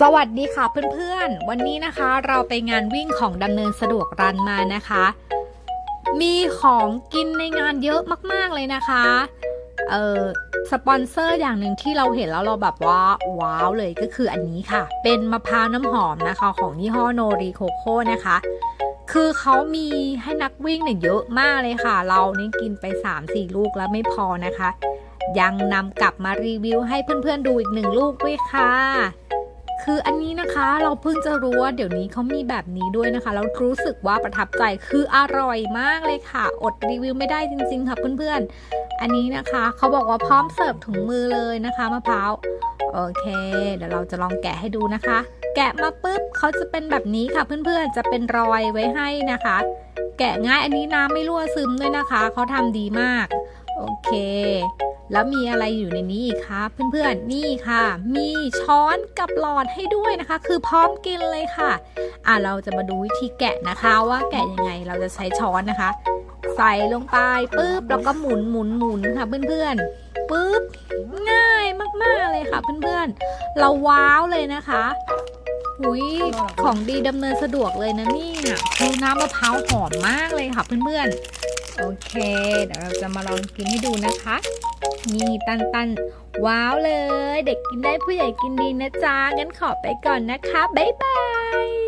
สวัสดีค่ะเพื่อนๆ วันนี้นะคะเราไปงานวิ่งของดำเนินสะดวกรันมานะคะ มีของกินในงานเยอะมากๆเลยนะคะ เอ่อสปอนเซอร์อย่างหนึ่งที่เราเห็นแล้วเราแบบว่าว้าวเลยก็คืออันนี้ค่ะ เป็นมะพร้าวน้ำหอมนะคะของยี่ห้อโนริโคโค่นะคะ คือเขามีให้นักวิ่งเนี่ยเยอะมากเลยค่ะ เรานี่กินไป 3-4 ลูกแล้วไม่พอนะคะ ยังนำกลับมารีวิวให้เพื่อนๆดูอีกหนึ่งลูกด้วยค่ะ คืออันนี้นะคะเราเพิ่งจะรู้ว่าเดี๋ยวนี้เขามีแบบนี้ด้วยนะคะแล้วรู้สึกว่าประทับใจคืออร่อยมากเลยค่ะ อดรีวิวไม่ได้จริง ๆ ค่ะเพื่อนๆ อันนี้นะคะเขาบอกว่าพร้อมเสิร์ฟถุงมือเลยนะคะมะพร้าวโอเคเดี๋ยวเราจะลองแกะให้ดูนะคะ แกะมาปุ๊บเขาจะเป็นแบบนี้ค่ะเพื่อนๆ จะเป็นรอยไว้ให้นะคะ แกะง่ายอันนี้น้ำไม่รั่วซึมด้วยนะคะเขาทำดีมาก โอเค แล้วมีอะไรอยู่ในนี้อีกคะเพื่อนๆนี่ค่ะ มีช้อนกับหลอดให้ด้วยนะคะ คือพร้อมกินเลยค่ะ อะเราจะมาดูวิธีแกะนะคะว่าแกะยังไงเราจะใช้ช้อนนะคะ ใส่ลงไปปุ๊บแล้วก็หมุนหมุนหมุนค่ะเพื่อนๆปุ๊บง่ายมากๆเลยค่ะเพื่อนๆ เราว้าวเลยนะคะหุยของดีดำเนินสะดวกเลยนะเนี่ยคือน้ำมะพร้าวหอมมากเลยค่ะเพื่อนๆ โอเค เดี๋ยวเราจะมาลองกินให้ดูนะคะ นี่ตันตันว้าวเลย เด็กกินได้ผู้ใหญ่กินดีนะจ๊ะงั้นขอไปก่อนนะคะ บ๊ายบาย